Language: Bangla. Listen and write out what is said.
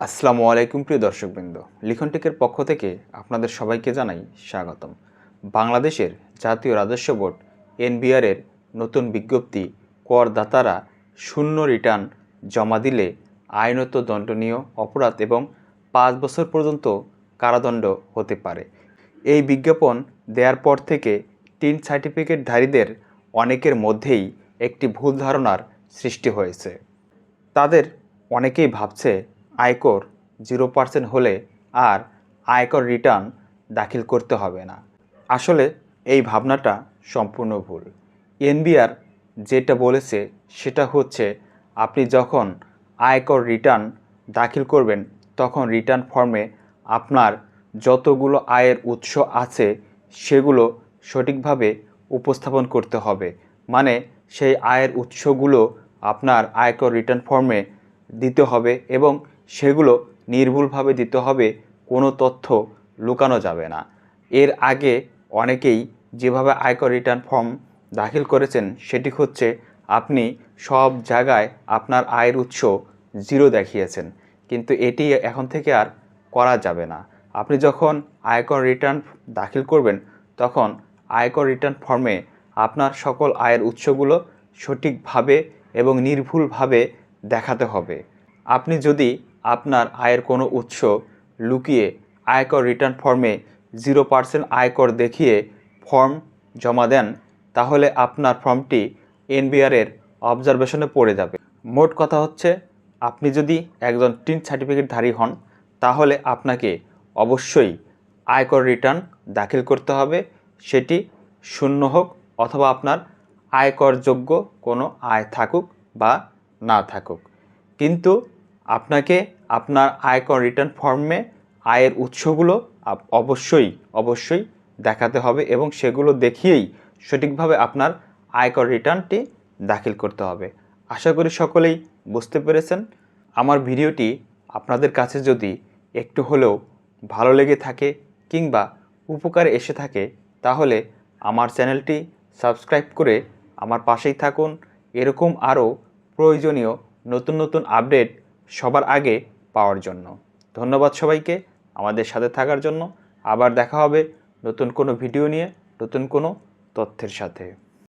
আসসালামু আলাইকুম প্রিয় দর্শকবৃন্দ। লিখনটিকের পক্ষ থেকে আপনাদের সবাইকে জানাই স্বাগতম। বাংলাদেশের জাতীয় রাজস্ব বোর্ড এনবিআরের নতুন বিজ্ঞপ্তি, করদাতারা শূন্য রিটার্ন জমা দিলে আইনত দণ্ডনীয় অপরাধ এবং পাঁচ বছর পর্যন্ত কারাদণ্ড হতে পারে। এই বিজ্ঞাপন দেওয়ার পর থেকে টিন সার্টিফিকেটধারীদের অনেকের মধ্যেই একটি ভুল ধারণার সৃষ্টি হয়েছে। তাদের অনেকেই ভাবছে আয়কর জিরো পার্সেন্ট হলে আর আয়কর রিটার্ন দাখিল করতে হবে না। আসলে এই ভাবনাটা সম্পূর্ণ ভুল। এনবিআর যেটা বলেছে সেটা হচ্ছে আপনি যখন আয়কর রিটার্ন দাখিল করবেন, তখন রিটার্ন ফর্মে আপনার যতগুলো আয়ের উৎস আছে সেগুলো সঠিকভাবে উপস্থাপন করতে হবে। মানে সেই আয়ের উৎসগুলো আপনার আয়কর রিটার্ন ফর্মে দিতে হবে এবং সেগুলো নির্ভুলভাবে দিতে হবে, কোনো তথ্য লুকানো যাবে না। এর আগে অনেকেই যেভাবে আয়কর রিটার্ন ফর্ম দাখিল করেছেন, সেটি হচ্ছে আপনি সব জায়গায় আপনার আয়ের উৎস জিরো দেখিয়েছেন, কিন্তু এটি এখন থেকে আর করা যাবে না। আপনি যখন আয়কর রিটার্ন দাখিল করবেন, তখন আয়কর রিটার্ন ফর্মে আপনার সকল আয়ের উৎসগুলো সঠিকভাবে এবং নির্ভুলভাবে দেখাতে হবে। আপনি যদি আপনার আয়ের কোনো উৎস লুকিয়ে আয়কর রিটার্ন ফর্মে জিরো পার্সেন্ট আয়কর দেখিয়ে ফর্ম জমা দেন, তাহলে আপনার ফর্মটি এনবিআরের অবজারভেশনে পড়ে যাবে। মোট কথা হচ্ছে, আপনি যদি একজন টিন সার্টিফিকেটধারী হন, তাহলে আপনাকে অবশ্যই আয়কর রিটার্ন দাখিল করতে হবে। সেটি শূন্য হোক অথবা আপনার আয়করযোগ্য কোনো আয় থাকুক বা না থাকুক। কিন্তু আপনাকে আপনার আয়কর রিটার্ন ফর্মে আয়ের উৎসগুলো অবশ্যই অবশ্যই দেখাতে হবে এবং সেগুলো দেখিয়েই সঠিকভাবে আপনার আয়কর রিটার্নটি দাখিল করতে হবে। আশা করি সকলেই বুঝতে পেরেছেন। আমার ভিডিওটি আপনাদের কাছে যদি একটু হলেও ভালো লেগে থাকে কিংবা উপকারে এসে থাকে, তাহলে আমার চ্যানেলটি সাবস্ক্রাইব করে আমার পাশেই থাকুন। এরকম আরও প্রয়োজনীয় নতুন নতুন আপডেট সবার আগে পাওয়ার জন্য। ধন্যবাদ সবাইকে আমাদের সাথে থাকার জন্য। আবার দেখা হবে নতুন কোনো ভিডিও নিয়ে, নতুন কোনো তথ্যের সাথে।